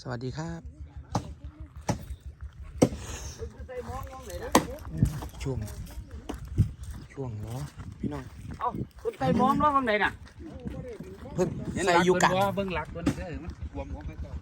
สวัสดีครับ ช่วง ช่วงเนาะพี่น้อง เอ้าคนไต่มองเนาะข้างในน่ะ เพิ่งใส่อยุกะ เบิ่งหลักตัวนี้เด้อมันรวมของไปต่อ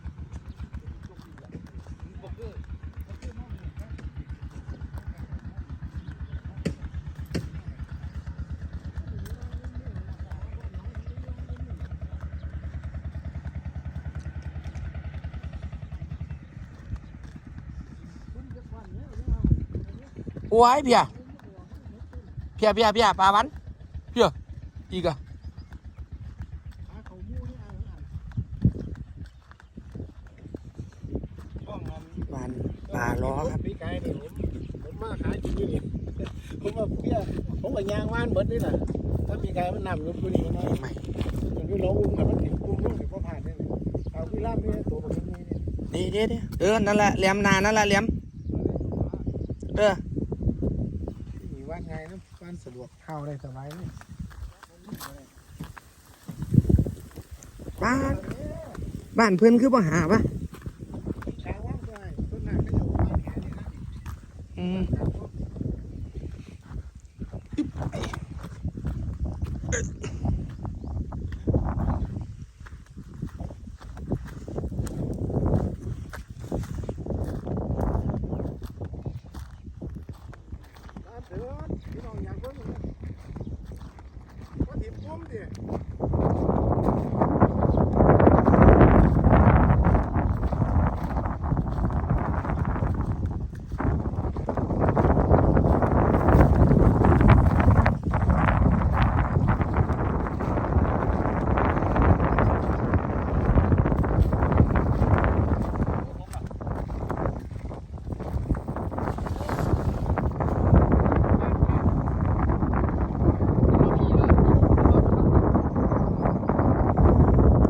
โอ้ยเพียเพียเพียเพียปลาวันเพียอีกอะวานปลาล้อครับพี่ไก่นี่ผมผมมาขายจริงอยู่นี่ผมว่าเพี่ยผมกับยางว่านเบิดนี่แหละถ้ามีไก่มันนำรถกูนี่มันใหม่มันคือเราอุ้มมันมันถึงอุ้มลูกถึงพ่อผ่านนี่เอาพี่ล่ามนี่ตัวแบบนี้นี่เด้เด้เด้เออนั่นแหละแหลมนานั่นแหละแหลมเออมีว่า น้ำบ้านสะดวกเข้าได้สบายเลยบ้าน บ้านเพื่อนคือบ่หาปะ ช้างว่างได้ต้นหนักก็อยู่ว่านแขนนี่นะ อืมเถิดพี่น้องอยากเบิ่งเลยว่า ถิ่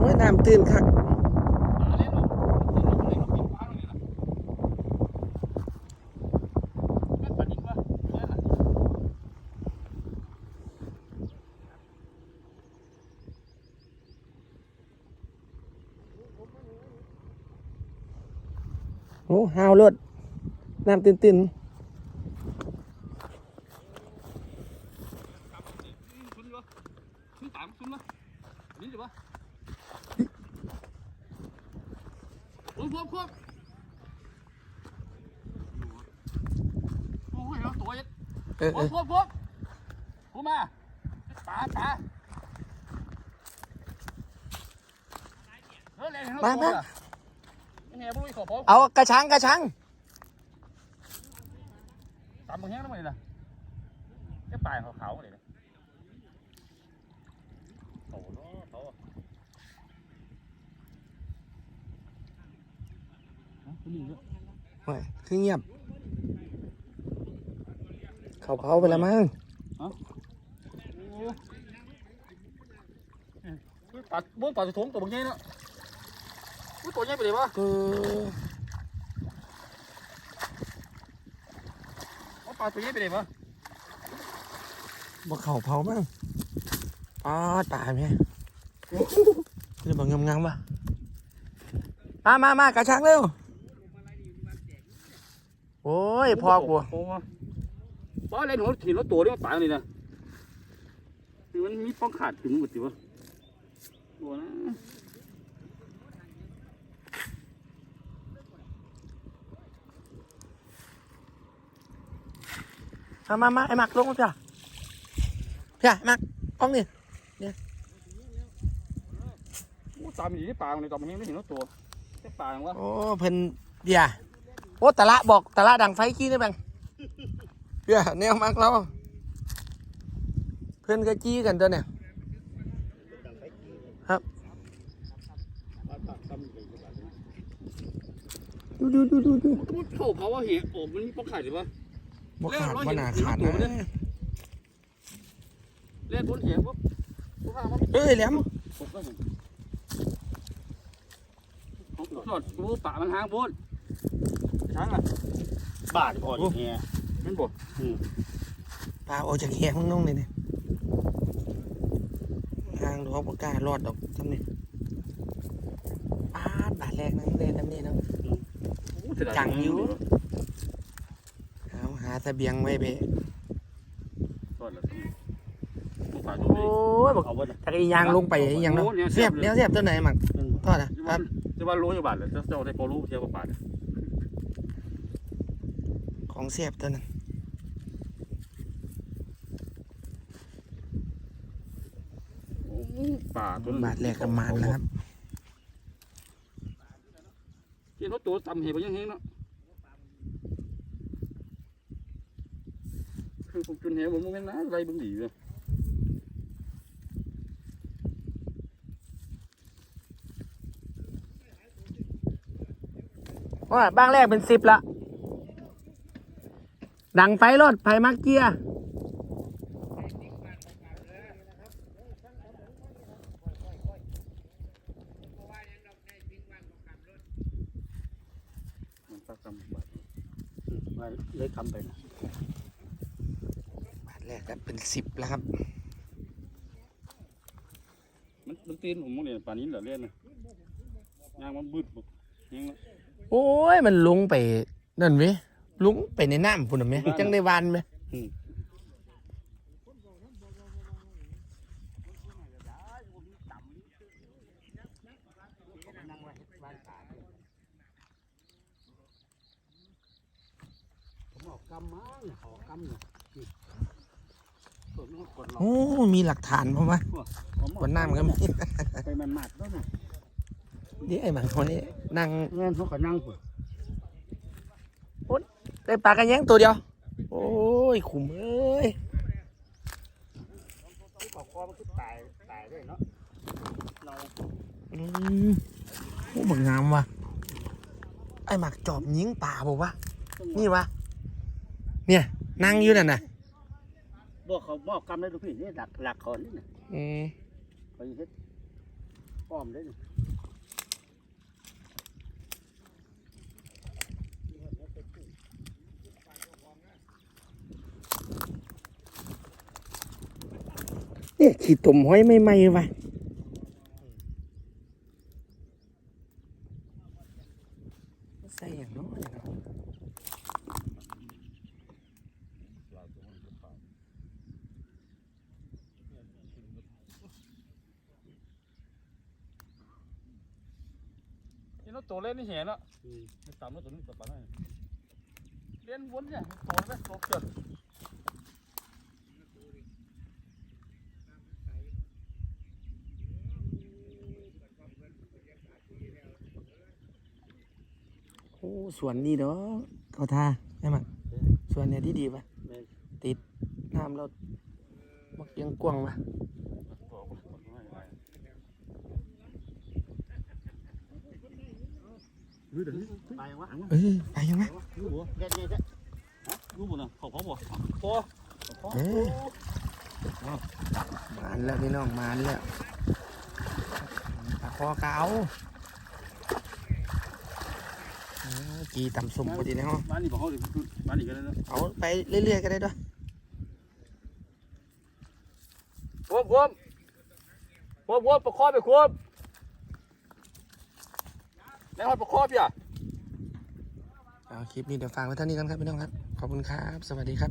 อ้ยน้ำตื่นคักโอ้หาวรถน้ำตื่นตื่น ขึ้นตามขึ้นมานี่ดิวะ โอ้ยพวกพวกโอ้ยเราตัวยัดเออพเอวกอพวกพวกกูมาปลาปลาเฮ้ยเลยให้เราตัวละนี่แม่บุ้ยขอพอเอากระชังกระชังตามมึงแห้งแล้วมั้งนี่นะแค่ปลายขาวๆเลยนะโตเนาะโต ฮะคุณนี่ด้วยโอ้ยคือเงียบ เขาเผาไปแล้วมั้งโอ้ปลาบ้วนปลาถุงตัวบางแค่เนาะอุ้ยตัวใหญ่ไปเลยวะเออเอาปลาตัวใหญ่ไปเลยวะบ่เขาเผามั้งอ๋อตายไหมเรื่องบังงามๆปะมามามากระชังเร็ว โอ้ยพอกลัวโอ้ปลาอะไรหนูถิ่นแล้วตัวนี่มันตายเลยนะคือมันมีป้องขาดถึงหมดจิวะตัวนะมามามาไอ้หมักลงมาจ้ะพี่ไอ้หมักกล้องนี่โอ้ตามอยู่ที่ปลาเลยตอนมันยังไม่เห็นว่าตัวแค่ปลาอย่างวะโอ้เพิ่นเบียร์โอ้ตะละบอกตะละดังไฟกี้ได้บ้างเบียร์แนวมักเรา เพื่อนก็จี้กันตัวเนี่ยดูดูดูดูดูมันเข้าเขาว่าเห็นโอ้มันมีป้องขาดจิวะบ่ขาดบ่หนาขาดนะเล่นบนเหียปุ๊บปุ๊บว่ามันเอ้ยแหลมผมก็เห็นสดกูป่ามันหางบน ช้างอะบาทพออยู่เนี่ยมันบดปลาออกจากแหข้างนอกเลยเนี่ยทางดอกปากกล้ารอดดอกทำนี่ปาดบาทแรกนั่นเล่นน้ำนี่เนาะโอ้เสีดาจังอยู่เอาหาเสบียงไว้เบะทอดแล้วลูกปลาดูโอ้ยบอกเอาไว้ตะกี้ยางลงไปอีกอย่างเนาะโอ้เนี่ยเสีเสียยบบเลยเนี้ยเสียบตัวไหนหมักทอดอะจะครัว่าบจะว่ารู้อยู่บาทเลยเจ้าได้พอรู้เสียบปลาเนี่ย ของเสียบตัวนั้นโอ้ปลาตัวบาทแรกกับมานแล้วครับที่รถตัวตำเหวยังเฮงเนาะคือผมจนเหวผมไม่นนะไรบึงดีเลยว่าบ้างแรกเป็นสิบละ ดังไฟรถไฟมักเกียร์มันตักตำบาทมาเลยทำไปนะบาทแรกก็เป็นสิบแล้วครับ มันมันตีนผมมองเนี่ยป่านนี้เหลือเล่นนะยางมันบืดบุกยิงละโอ้ย มันลงไป นั่นเว้ย ลงไปในน้ำพุ่นน่ะไหมจังได้วานไหมผมออกกำมั้งออกกำเนี่ยผมต้องกดเราโอ้มีหลักฐานเพราะว่าผมกดน้ำก็มีไปมันหมัดแล้วนะเดี๋ยวไอ้หมังคนนี้นั่งเงินเขาก็นั่งผม ได้ปลากระแยงตัวเดียว โอ้ยขุมเอ้ยปอกคอมันคือตายตายได้เนาะเราอืมโอ้บักงามว่ะไอ้หมักจอบยิงป่าบอกว่านี่วะเนี่ยนั่งอยู่นั่นน่ะบอกเขาบอกกำได้ดูพี่นี่หลักหลักเขานี่นะอืมเขาเฮ็ดป้อมได้นี่ เนี่ยขีดตุ่มห้อยไม่ไหมว่ะใส่อย่างน้อยเนาะนี่เราตัวเล่นนี่เห็นละไม่ตามแล้วตัวนี้ตัวปลาได้เล่นวนเนี่ยตัวไหมตัวเกิด อ้สวนนี่เนาะเขาท่าใช่ไหมยสวนเนี่ยที่ดีป่ะติดน้ำเราบักยังกว้างป่ะไปวะเอ้ยไปยังไงยูบัวเด็ดเด็ดเด็ดฮะยูบัวน่ะเขาเขาบอกพอเอ้ยมานแล้วพี่น้องมานแล้วปลาคอเกาเอาจีต่ำสุ่มพอดีนะฮะบ้านนี้บอกเขาดิบ้านนี้ก็ได้นะเอาไปเรื่อยๆก็ได้ด้วยควบควบควบควบประคอบไปควบแล้วให้ประคอบพี่อะเอาคลิปนี้เดี๋ยวฟังไว้เท่านี้กันครับพี่น้องครับ ขอบคุณครับ สวัสดีครับ